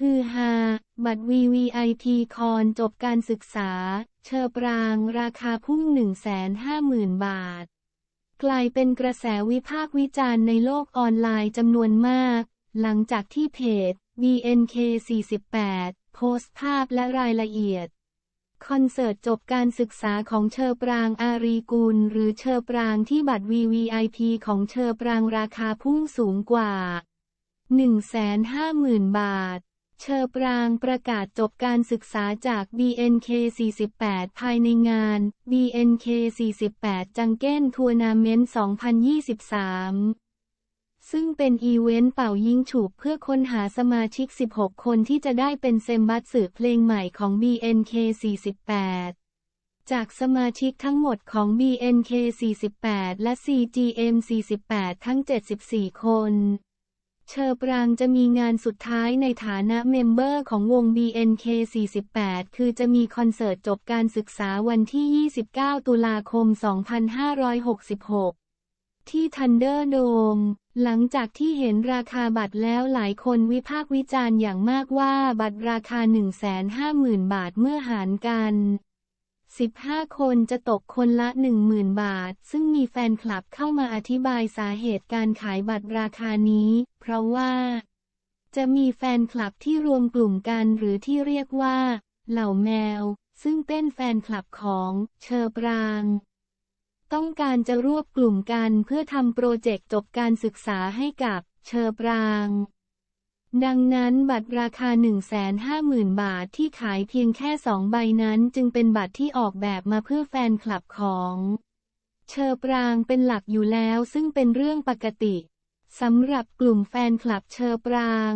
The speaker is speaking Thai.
ฮือฮา บัตร VVIP คอนจบการศึกษา เชอปรางราคาพุ่ง 150,000 บาท กลายเป็นกระแสวิพากษ์วิจารณ์ในโลกออนไลน์จำนวนมาก หลังจากที่เพจ BNK48 โพสต์ภาพและรายละเอียด คอนเสิร์ตจบการศึกษาของเชอปรางอารีกุล หรือเชอปรางที่บัตร VVIP ของเชอปรางราคาพุ่งสูงกว่า 150,000 บาท เชอปรางประกาศจบการศึกษาจาก BNK 48 ภายในงาน BNK 48 จังเก้นทัวร์นาเมนต์ 2023 ซึ่งเป็นอีเวนต์เป่ายิงฉุบเพื่อค้นหาสมาชิก 16 คนที่จะได้เป็นเซมบัตสึเพลงใหม่ของ BNK 48จากสมาชิกทั้งหมดของ BNK 48 และ CGM 48 ทั้ง 74 คน เชอปรางจะมีงานสุดท้ายในฐานะเมมเบอร์ของวง BNK 48 คือจะมีคอนเสิร์ตจบการศึกษาวันที่ 29 ตุลาคม 2566 ที่ทันเดอร์โดมหลังจากที่เห็นราคาบัตรแล้วหลายคนวิพากษ์วิจารณ์อย่างมากว่าบัตรราคา 150,000 บาทเมื่อหารกัน 15 คนจะตกคนละ 10,000 บาท ซึ่งมีแฟนคลับเข้ามาอธิบายสาเหตุการขายบัตรราคานี้ เพราะว่า จะมีแฟนคลับที่รวมกลุ่มกันหรือที่เรียกว่า เหล่าแมว ซึ่งเป็นแฟนคลับของเชอปราง ต้องการจะรวบกลุ่มกันเพื่อทำโปรเจกต์จบการศึกษาให้กับเชอปราง ดังนั้นบัตรราคา 150,000 บาทที่ขายเพียงแค่สองใบนั้นจึงเป็นบัตรที่ออกแบบมาเพื่อแฟนคลับของเชอปรางเป็นหลักอยู่แล้วซึ่งเป็นเรื่องปกติสำหรับกลุ่มแฟนคลับเชอปราง